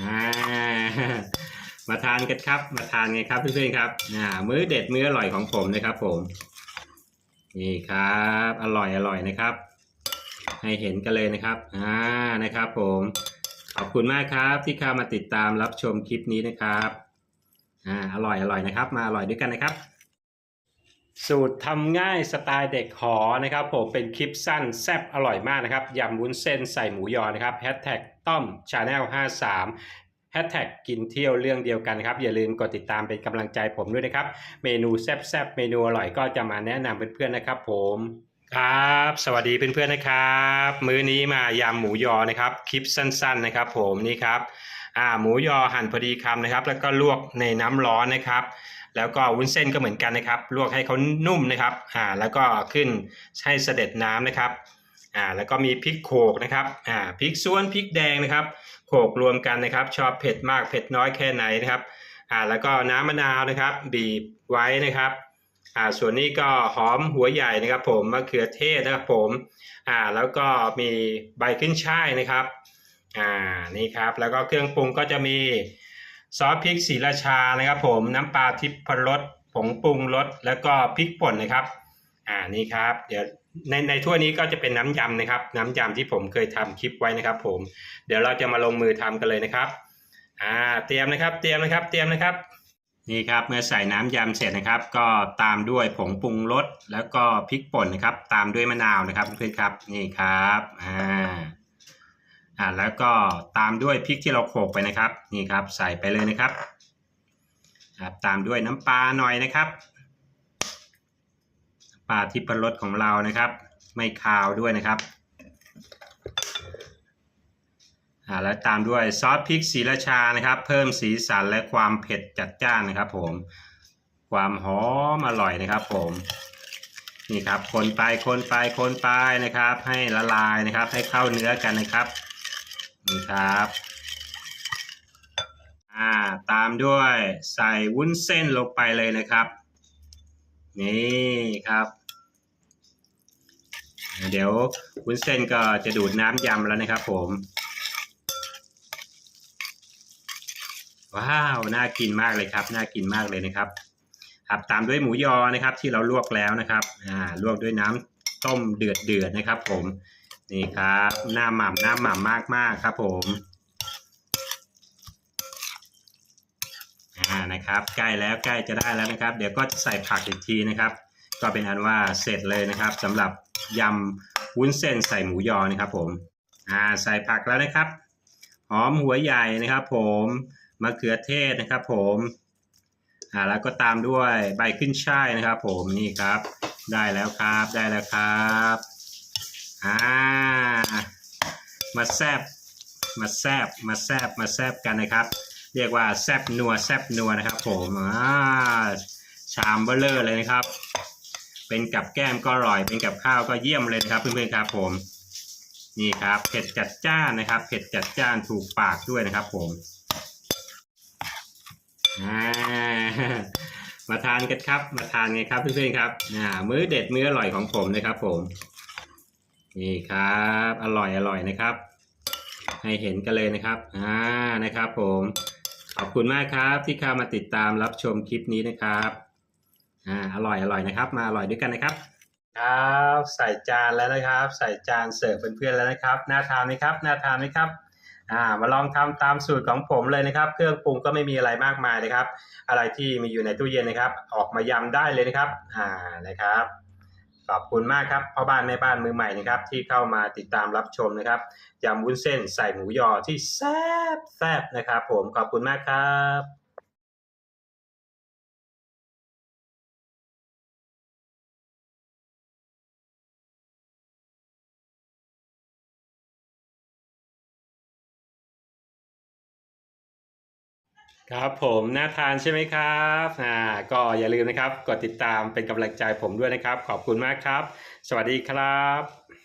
อ่ามาทานกันครับ มาทานกันครับเพื่อนๆครับอ่ามื้อเด็ดมื้ออร่อยของผมนะครับ ผม นี่ครับ อร่อยอร่อยนะครับ ให้เห็นกันเลยนะครับอ่านะครับ ผมขอบคุณมากครับ ที่เข้ามาติดตามรับชมคลิปนี้นะครับอ่าอร่อยอร่อยนะครับ มาอร่อยด้วยกันนะครับ สูตรทำง่ายสไตล์เด็กหอนะครับผมเป็นคลิปสั้นแซ่บอร่อยมากนะครับยำวุ้นเส้นใส่หมูยอนะครับแฮชแท็กต้อมชาแนล53แฮชแท็กกินเที่ยวเรื่องเดียวกันครับ อย่าลืมกดติดตามเป็นกำลังใจผมด้วยนะครับ เมนูแซ่บๆ เมนูอร่อยก็จะมาแนะนำเพื่อนๆนะครับผมครับ สวัสดีเพื่อนๆนะครับ มื้อนี้มายำหมูยอนะครับคลิปสั้นๆนะครับ ผมนี่ครับอ่าหมูยอหั่นพอดีคำนะครับ แล้วก็ลวกในน้ำร้อนนะครับ แล้วก็วุ้นเส้นก็เหมือนกันนะครับ ลวกให้เขานุ่มนะครับอ่าแล้วก็ขึ้นให้เสด็จน้ำนะครับอ่าแล้วก็มีพริกโขกนะครับอ่าพริกส่วนพริกแดงนะครับ โขกรวมกันนะครับ ชอบเผ็ดมากเผ็ดน้อยแค่ไหนนะครับอ่าแล้วก็น้ำมะนาวนะครับ บีบไว้นะครับอ่าส่วนนี้ก็หอมหัวใหญ่นะครับผมมะเขือเทศนะครับผมอ่าแล้วก็มีใบขึ้นช่ายนะครับอ่านี่ครับแล้วก็เครื่องปรุงก็จะมี ซอสพริกศรีราชานะครับ ผมน้ำปลาทิพรสผงปรุงรสแล้วก็พริกป่นนะครับ อ่านี่ครับ เดี๋ยวในในถ้วยนี้ก็จะเป็นน้ำยำนะครับ น้ำยำที่ผมเคยทำคลิปไว้นะครับ ผม เดี๋ยวเราจะมาลงมือทำกันเลยนะครับ อ่า เตรียมนะครับ เตรียมนะครับ เตรียมนะครับ นี่ครับเมื่อใส่น้ำยำเสร็จนะครับ ก็ตามด้วยผงปรุงรสแล้วก็พริกป่นนะครับ ตามด้วยมะนาวนะครับเพื่อนครับ นี่ครับ อ่า อ่าแล้วก็ตามด้วยพริกที่เราโขลกไปนะครับนี่ครับใส่ไปเลยนะครับครับตามด้วยน้ำปลาหน่อยนะครับปลาทิพรสของเรานะครับ ไม่คาวด้วยนะครับอ่าแล้วตามด้วยซอสพริกศรีราชานะครับ เพิ่มสีสันและความเผ็ดจัดจ้านนะครับ ผม ความหอมอร่อยนะครับ ผมนี่ครับคนไปคนไปคนไปนะครับ ให้ละลายนะครับ ให้เข้าเนื้อกันนะครับ นี่ครับ อ่า ตามด้วยใส่วุ้นเส้นลงไปเลยนะครับ นี่ครับ เดี๋ยววุ้นเส้นก็จะดูดน้ำยำแล้วนะครับผม ว้าว น่ากินมากเลยครับ น่ากินมากเลยนะครับ ครับ ตามด้วยหมูยอนะครับที่เราลวกแล้วนะครับ อ่า ลวกด้วยน้ำต้มเดือดเดือดๆนะครับผม นี่ครับหน้าหม่ำหน้าหม่ำมากมากครับผมอ่านะครับใกล้แล้วใกล้จะได้แล้วนะครับ เดี๋ยวก็จะใส่ผักอีกทีนะครับ ก็เป็นอันว่าเสร็จเลยนะครับสำหรับยำวุ้นเส้นใส่หมูยอนะครับผมอ่าใส่ผักแล้วนะครับ หอมหัวใหญ่นะครับผมมะเขือเทศนะครับผมอ่าแล้วก็ตามด้วยใบขึ้นช่ายนะครับผมนี่ครับ ได้แล้วครับได้แล้วครับ อ่า มาแซบมาแซบมาแซบมาแซบกันนะครับ เรียกว่าแซบนัวแซบนัวนะครับ ผมอ่าชามเบลเลอร์เลยนะครับ เป็นกับแก้มก็อร่อย เป็นกับข้าวก็เยี่ยมเลยนะครับเพื่อนๆครับผมนี่ครับเผ็ดจัดจ้านนะครับ เผ็ดจัดจ้านถูกปากด้วยนะครับ ผมอ่ามาทานกันครับ มาทานกันครับเพื่อนๆครับอ่ามื้อเด็ดมื้ออร่อยของผมนะครับ ผม นี่ครับ อร่อยอร่อยนะครับ ให้เห็นกันเลยนะครับอ่านะครับ ผมขอบคุณมากครับที่เข้ามาติดตามรับชมคลิปนี้นะครับอ่าอร่อยอร่อยนะครับ มาอร่อยด้วยกันนะครับ ครับใส่จานแล้วนะครับ ใส่จานเสิร์ฟเพื่อนๆแล้วนะครับน่าทานไหมครับน่าทานไหมครับอ่ามาลองทำตามสูตรของผมเลยนะครับ เครื่องปรุงก็ไม่มีอะไรมากมายนะครับ อะไรที่มีอยู่ในตู้เย็นนะครับ ออกมายำได้เลยนะครับอ่านะครับ ขอบคุณมากครับพ่อบ้านแม่บ้านมือใหม่นะครับ ที่เข้ามาติดตามรับชมนะครับยำวุ้นเส้นใส่หมูยอที่แซ่บแซ่บนะครับ ผมขอบคุณมากครับ ครับผมน่าทานใช่ไหมครับอ่าก็อย่าลืมนะครับ กดติดตามเป็นกำลังใจผมด้วยนะครับ ขอบคุณมากครับ สวัสดีครับ